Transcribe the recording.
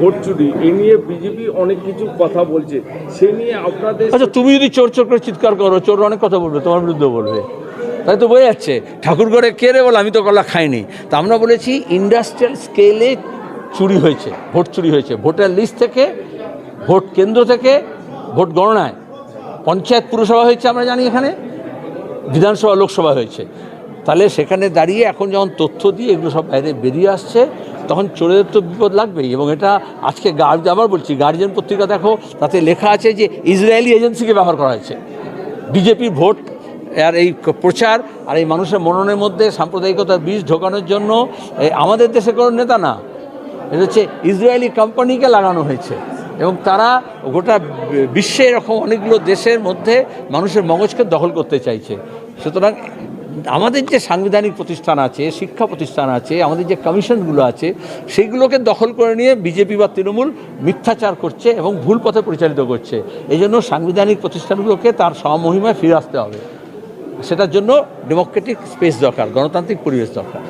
Vote চুরি, এ নিয়ে BJP অনেক কিছু কথা বলছে। সে নিয়ে আপনাদের আচ্ছা তুমি যদি চোর চোর করে চিৎকার করো চোর অনেক কথা বলবে, তোমার বিরুদ্ধে বলবে। তাই তো বোঝা যাচ্ছে ঠাকুরগড়ে কে রে বলে, আমি তো কলা খাইনি। তা আমরা বলেছি ইন্ডাস্ট্রিয়াল স্কেলে চুরি হয়েছে, ভোট চুরি হয়েছে। ভোটার লিস্ট থেকে, ভোট কেন্দ্র থেকে, ভোট গণনায়। পঞ্চায়েত পুরসভা হয়েছে, আমরা জানি এখানে, বিধানসভা, লোকসভা হয়েছে। তাহলে সেখানে দাঁড়িয়ে এখন যখন তথ্য দিয়ে এগুলো সব বাইরে বেরিয়ে আসছে, তখন চোরের তো বিপদ লাগবেই। এবং এটা আজকে গার্জ আবার বলছি গার্জিয়ান পত্রিকা দেখো, তাতে লেখা আছে যে ইসরায়েলি এজেন্সিকে ব্যবহার করা হয়েছে। বিজেপির ভোট আর এই প্রচার আর এই মানুষের মননের মধ্যে সাম্প্রদায়িকতার বীজ ঢোকানোর জন্য আমাদের দেশে কোনো নেতা না। এটা হচ্ছে ইসরায়েলি কোম্পানিকে লাগানো হয়েছে। এবং তারা গোটা বিশ্বে এরকম অনেকগুলো দেশের মধ্যে মানুষের মগজকে দখল করতে চাইছে। সুতরাং আমাদের যে সাংবিধানিক প্রতিষ্ঠান আছে, শিক্ষা প্রতিষ্ঠান আছে, আমাদের যে কমিশনগুলো আছে সেইগুলোকে দখল করে নিয়ে বিজেপি বা তৃণমূল মিথ্যাচার করছে এবং ভুল পথে পরিচালিত করছে। এই জন্য সাংবিধানিক প্রতিষ্ঠানগুলোকে তার সমহিমায় ফিরে আসতে হবে। সেটার জন্য ডেমোক্রেটিক স্পেস দরকার, গণতান্ত্রিক পরিবেশ দরকার।